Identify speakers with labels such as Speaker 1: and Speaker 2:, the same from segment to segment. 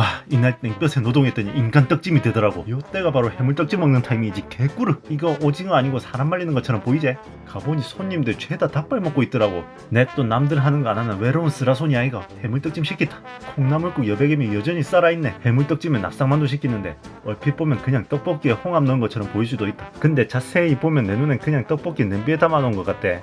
Speaker 1: 와 이날 땡 뼈에 노동했더니 인간 떡찜이 되더라고. 요때가 바로 해물 떡찜 먹는 타이밍이지 개꾸르 이거 오징어 아니고 사람 말리는 것처럼 보이제? 가보니 손님들 죄다 닭발 먹고 있더라고. 내 또 남들 하는 거 안 하는 외로운 쓰라손이 아이가 해물떡찜 시키다. 콩나물국 여백임이 여전히 살아있네. 해물떡찜에 납상만두 시키는데 얼핏 보면 그냥 떡볶이에 홍합 넣은 것처럼 보일 수도 있다. 근데 자세히 보면 내 눈엔 그냥 떡볶이 냄비에 담아놓은 것 같대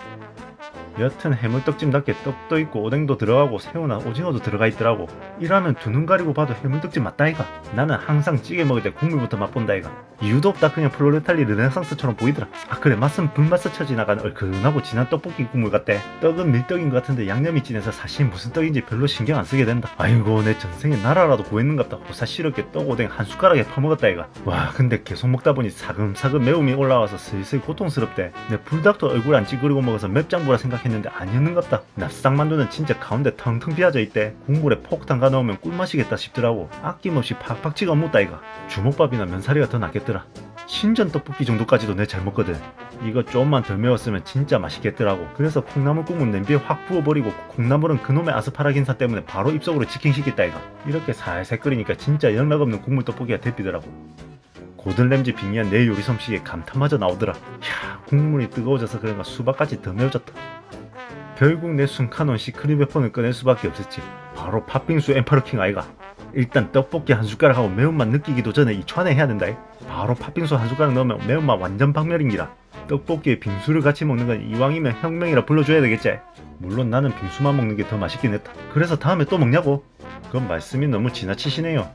Speaker 1: 여튼 해물떡찜답게 떡도 있고 오뎅도 들어가고 새우나 오징어도 들어가 있더라고. 이라면 두 눈 가리고 봐도 해물떡집 맞다이가. 나는 항상 찌개 먹을 때 국물부터 맛본다이가. 이유도 없다 그냥 플로레탈리 르네상스처럼 보이더라. 아 그래 맛은 불맛 스 쳐 지나간 얼큰하고 진한 떡볶이 국물 같대. 떡은 밀떡인 것 같은데 양념이 진해서 사실 무슨 떡인지 별로 신경 안 쓰게 된다. 아이고 내 전생에 나라라도 구했는갑다. 호사시럽게 떡 오뎅 한 숟가락에 퍼먹었다 이가. 와 근데 계속 먹다 보니 사금사금 매움이 올라와서 슬슬 고통스럽대. 내 불닭도 얼굴 안 찌그리고 먹어서 맵장부라 생각 했는데 아니었는갑다. 납상만두는 진짜 가운데 텅텅 비어져 있대. 국물에 폭 담가 넣으면 꿀맛이겠다 싶더라고. 아낌없이 팍팍 찍어 묻다이가. 주먹밥이나 면사리가 더 낫겠더라. 신전 떡볶이 정도까지도 내 잘 먹거든. 이거 좀만 덜 매웠으면 진짜 맛있겠더라고. 그래서 콩나물 국물 냄비에 확 부어버리고 콩나물은 그놈의 아스파라긴사 때문에 바로 입속으로 치킨시켰다 이가. 이렇게 살살 끓이니까 진짜 영락없는 국물 떡볶이가 되피더라고. 고든 램지 빙의한 내 요리 솜씨에 감탄마저 나오더라. 야 국물이 뜨거워져서 그런가 수박까지 더 매워졌다 결국 내 순카논 시크릿 웨폰을 꺼낼 수밖에 없었지 바로 팥빙수 엠파르킹 아이가 일단 떡볶이 한 숟가락하고 매운맛 느끼기도 전에 이 천에 해야 된다. 바로 팥빙수 한 숟가락 넣으면 매운맛 완전 박멸인기라. 떡볶이에 빙수를 같이 먹는 건 이왕이면 혁명이라 불러줘야 되겠지. 물론 나는 빙수만 먹는 게 더 맛있긴 했다. 그래서 다음에 또 먹냐고? 그건 말씀이 너무 지나치시네요.